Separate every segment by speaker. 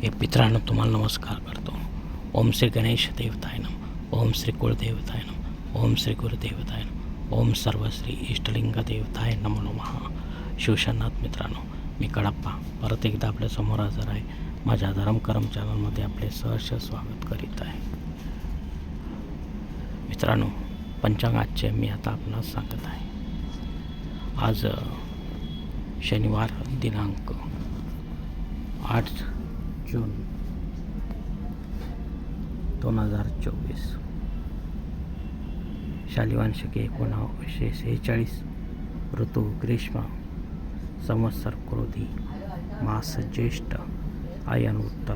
Speaker 1: हे मित्रांनो तुम्हाला नमस्कार करतो. ओम श्री गणेश देवताय नम ओम श्री कुळदेवताय नम ओम श्री गुरुदेवताय नम ओम सर्वश्री इष्टलिंग देवताय नमो नमः. शिवशनाथ मित्रांनो मी कडप्पा. परत एकदा आपल्यासमोर हजर आहे. माझ्या धरमकरम चॅनलमध्ये आपले सहर्ष स्वागत करीत आहे. मित्रांनो पंचांगाचे मी आता आपणास सांगत आहे. आज शनिवार दिनांक आठ जून दोन हजार चोवीस. शालिवांशके एकोणावीसशे सेहेचाळीस. ऋतू ग्रीष्म संवत्सर क्रोधी मास ज्येष्ठ आयन उत्तर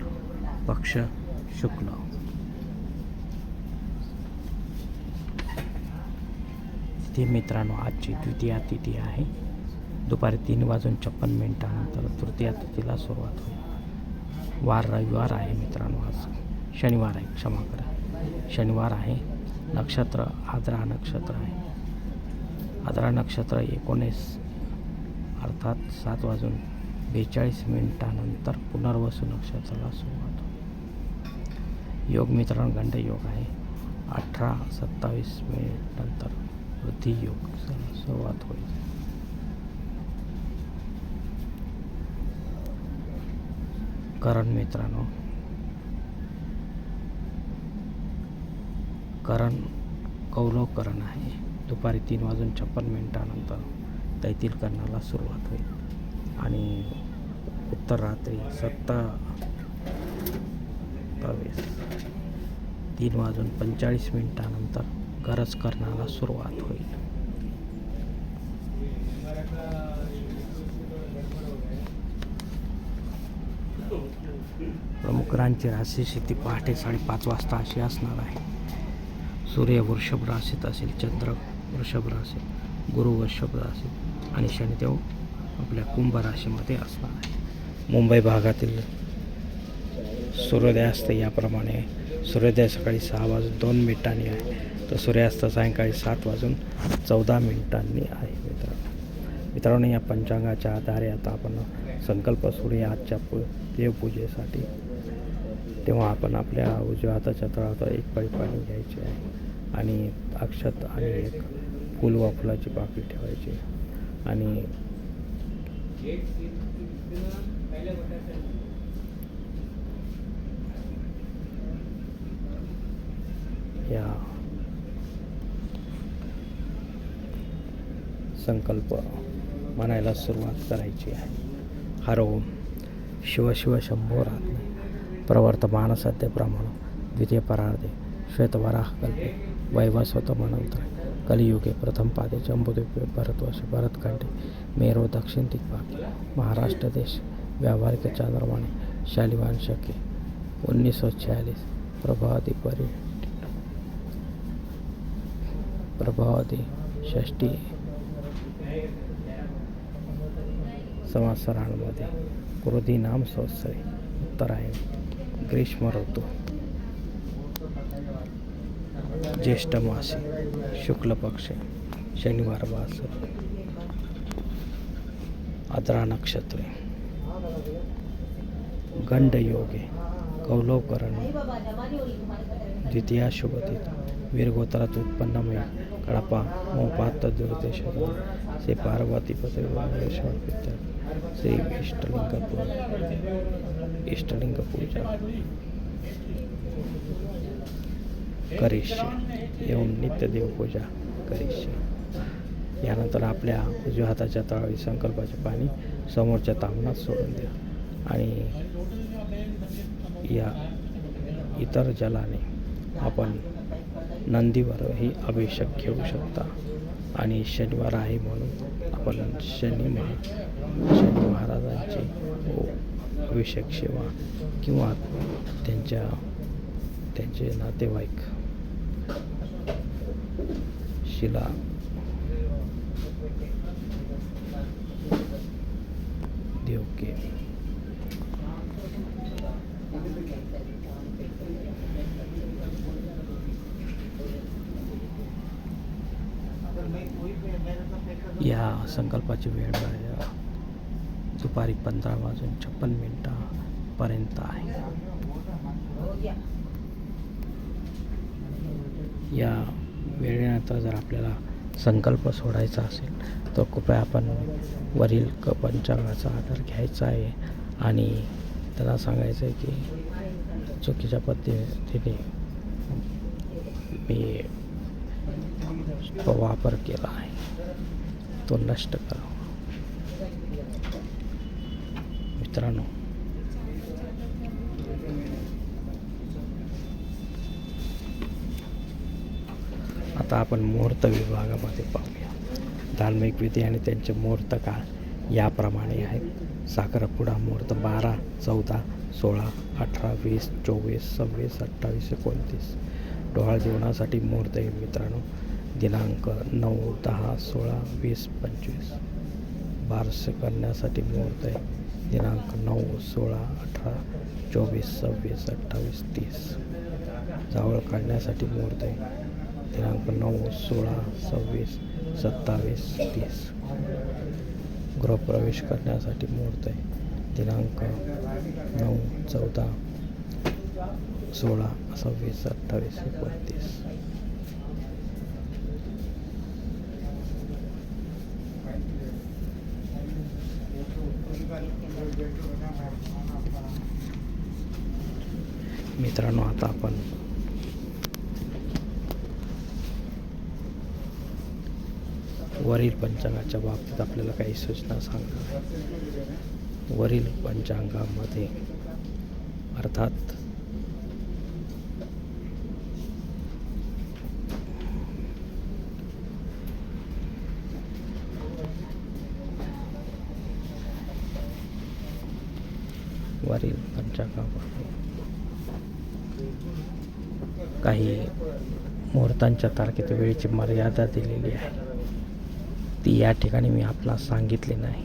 Speaker 1: पक्ष शुक्ल. तिथे मित्रांनो आजची द्वितीया तिथी आहे. दुपारी तीन वाजून छप्पन मिनिटानंतर तृतीया तिथीला सुरुवात होईल. वार रविवार आहे मित्रांनो आज. शनिवार आहे क्षमा करा. शनिवार आहे नक्षत्र आद्रा नक्षत्र आहे. आद्रा नक्षत्र एकोणीस अर्थात सात वाजून बेचाळीस मिनिटानंतर पुनर्वसू नक्षत्राला सुरुवात होईल. योग मित्रांनो गंड योग आहे. अठरा सत्तावीस मिनिट नंतर वृद्धी योग सुरुवात होईल. करण मित्रांनो. करण कौलवकरण आहे. दुपारी तीन वाजून छप्पन मिनिटानंतर तैतील करण्याला सुरुवात होईल. आणि उत्तर रात्री सत्ता सत्तावीस तीन वाजून पंचेचाळीस मिनिटानंतर गरज करण्याला सुरुवात होईल. प्रमुख रांची राशी स्थिती पहाटे साडेपाच वाजता अशी असणार आहे. सूर्य वृषभ राशीत असेल चंद्र वृषभ राशीत गुरु वृषभ राशीत आणि शनिदेव आपल्या कुंभ राशीमध्ये असणार आहे. मुंबई भागातील सूर्योदयास्त याप्रमाणे सूर्योदय सकाळी सहा वाजून दोन मिनिटांनी आहे. तर सूर्यास्त सायंकाळी सात वाजून चौदा मिनिटांनी आहे मित्रांनो. मित्रांनो या पंचांगाच्या आधारे आता आपण संकल्प सूर्य आजच्या पू देवपूजेसाठी. तेव्हा आपण आपल्या उजव्या हाताच्या तळावर एक पळी पाणी घ्यायचे आहे. आणि अक्षत आणि एक फूल व फुलाची पाकळी ठेवायची. आणि या संकल्प म्हणायला सुरुवात करायची आहे. हर ओम। शिव शिव शंभो प्रवर्तमान सत्य प्रमाण। द्वितीय परार्धे। श्वेतवराह कल्पे। वैवस्वत मनंतर कलियुगे प्रथम पादे। जम्बुद्वीपे भरतवर्ष भरतखंडे मेरो दक्षिण दिग्भागी। महाराष्ट्र देश। व्यावहारिक चांद्रवाणी शालिवान शके। उन्नीस सौ छियालीस प्रभावती परि प्रभावती षष्टी संवासरांमध्ये कृधी नाम संवत्सरे उत्तरायण ग्रीष्म ऋतू. ज्येष्ठ मासे शुक्ल पक्ष शनिवार वास आद्रा नक्षत्रे. गंडयोगे कौलवकरण द्वितीया शुभतीत वीरगोत्रात उत्पन्नमय कळपा मोपात दुर्देश श्री पार्वती पत्र श्री इष्टलिंग पू- इष्टलिंग पूजा करिष्ये एवं नित्यदेव पूजा करिष्ये यानंतर आपल्या उजव्या हाताच्या तळावी संकल्पाचे पाणी समोरच्या तामणात सोडून द्या. आणि या इतर जलाने आपण नंदीवरही अभिषेक घेऊ शकता. आणि शनिवार आहे म्हणून आपण शनी शनि शनी महाराजांची हो, अभिषेक सेवा किंवा त्यांच्या त्यांचे नातेवाईक शिला देवके या संकल्पाची वेळ दुपारी पंधरा वाजून छप्पन मिनटंपर्यंत आहे. या वेळेनंतर जर आपल्याला संकल्प सोडायचा असेल तर कृपया आपण वरील क पंचांगाचा आधार घ्यायचा आहे आणि त्याला सांगायचं आहे की चुकीच्या पद्धतीने मी वापर केला आहे. तो नष्ट करावा. मित्रांनो आता आपण मुहूर्त विभागामध्ये पाहूया. धार्मिक विधी आणि त्यांचे मुहूर्त काळ याप्रमाणे आहेत. साखरपुडा मुहूर्त बारा चौदा सोळा अठरा वीस चोवीस सव्वीस अठ्ठावीस एकोणतीस. डोहाळ जेवणासाठी मुहूर्त आहे मित्रांनो. दिनांक नऊ, दहा, सोळा, वीस, पंचवीस बारसे करण्यासाठी मुहूर्त आहे. दिनांक नऊ, सोळा, अठरा, चोवीस, सव्वीस, अठ्ठावीस, तीस. जावळ काढण्यासाठी मुहूर्त आहे. दिनांक नऊ, सोळा, सव्वीस, सत्तावीस, तीस. गृहप्रवेश करण्यासाठी मुहूर्त आहे. दिनांक नऊ, चौदा, सोळा, सव्वीस, अठ्ठावीस, एकोणतीस. मित्रांनो आता आपण वरील पंचांगाच्या बाबतीत आपल्याला काही सूचना सांगणार आहे. वरील पंचांगामध्ये अर्थात आमच्या गावात काही मुहूर्तांच्या तारखेत वेळेची मर्यादा दिलेली आहे. ती या ठिकाणी मी आपणास सांगितली नाही.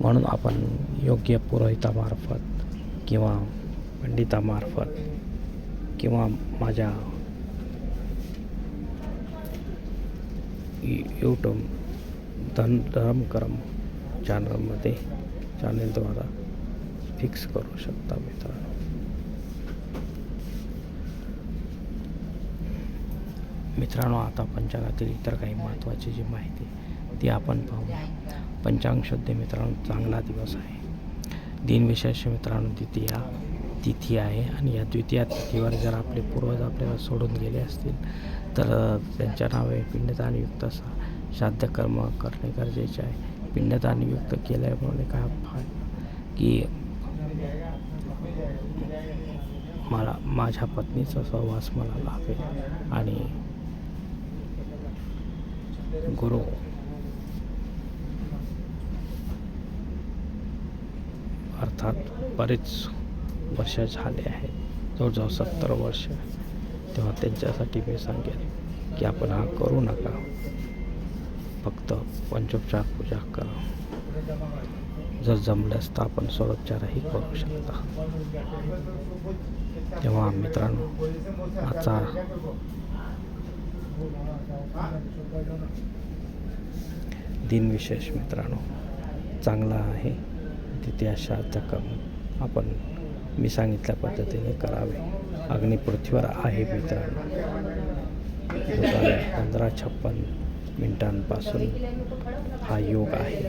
Speaker 1: म्हणून आपण योग्य पुरोहितामार्फत किंवा पंडितामार्फत किंवा माझ्या यूट्यूब धन धर्मकर्म चॅनलमध्ये चॅनलद्वारा फिक्स करू शकता मित्रांनो. मित्रांनो आता पंचांगातील इतर काही महत्त्वाची जी माहिती ती आपण पाहूया पंचांग शुद्ध मित्रांनो चांगला दिवस आहे. दिनविशेष मित्रांनो द्वितीया तिथी आहे. आणि या द्वितीया तिथीवर जर आपले पूर्वज आपल्याला सोडून गेले असतील तर त्यांच्या नावे पिंडदानयुक्त सा श्राद्धकर्म करणे गरजेचे आहे. पिंडदानयुक्त केल्यामुळे काय फाय की मला माझ्या पत्नीचा सहवास मला लाभेल. आणि गुरु अर्थात बरेच वर्ष झाले आहेत जवळजवळ सत्तर वर्ष तेव्हा त्यांच्यासाठी मी सांगेन की आपण हा करू नका. फक्त पंचोपचार पूजा करा. जर जमल्यास तर आपण स्वरोपचारही करू शकता. तेव्हा मित्रांनो आजचा दिनविशेष मित्रांनो चांगला आहे तिथे अशा कम आपण मी सांगितल्या पद्धतीने करावे. अग्नी पृथ्वीवर आहे मित्रांनो. पंधरा छप्पन मिनिटांपासून हा योग आहे.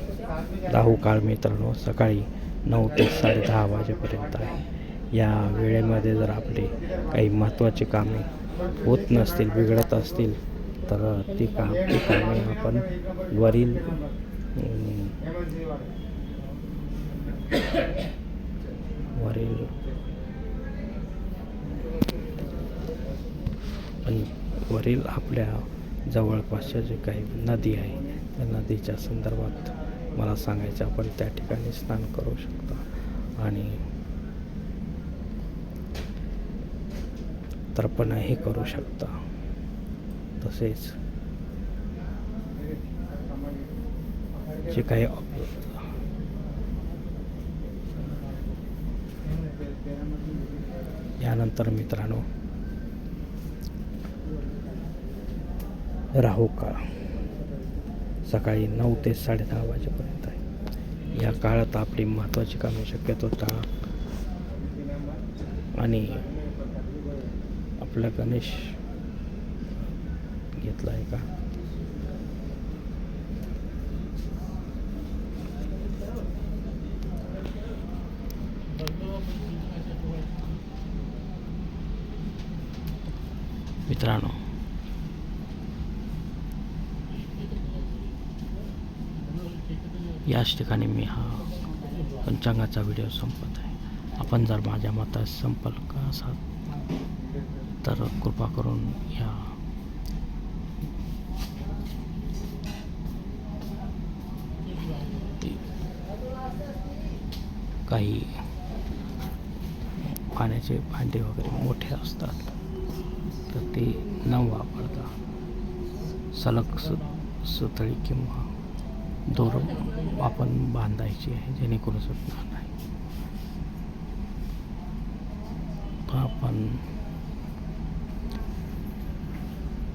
Speaker 1: राहू काळ मित्रांनो सकाळी नऊ ते साडेदहा वाजेपर्यंत आहे. या वेळेमध्ये जर आपली काही महत्त्वाची कामे होत नसतील बिघडत असतील तर ती काम ती कामे आपण वरील वरील पण वरील आपल्या जवळपासच्या जे काही नदी आहे त्या नदीच्या संदर्भात मला सांगायचं आपण त्या ठिकाणी स्नान करू शकता. आणि तर्पणही करू शकता. तसेच जे काही यानंतर मित्रांनो राहू काळ सकाळी नऊ ते साडेदहा वाजेपर्यंत आहे. या काळात आपली महत्त्वाची कामे शक्यतो टाळा आणि आपला गणेश घेतला आहे का? मित्रांनो याच ठिकाणी मी हा पंचांगाचा व्हिडिओ संपत आहे. आपण जर माझ्या मतास संपर्क असाल तर कृपा करून या. काही पाण्याचे भांडे वगैरे मोठे असतात तर ते न वापरता सलग सु सुतळी किंवा दोर आपण बांधायची आहे जेणेकरून सुटणार नाही. आपण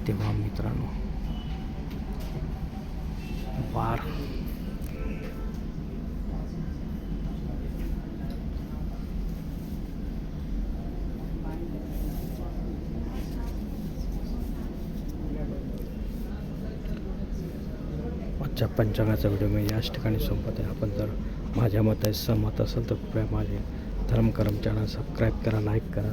Speaker 1: तेव्हा मित्रांनो वार. आजच्या पंचांगाचा व्हिडिओ मी याच ठिकाणी संपत आहे. आपण जर माझ्या मते सहमत असेल तर कृपया माझे धर्मकरम चॅनल सबस्क्राईब करा लाईक करा.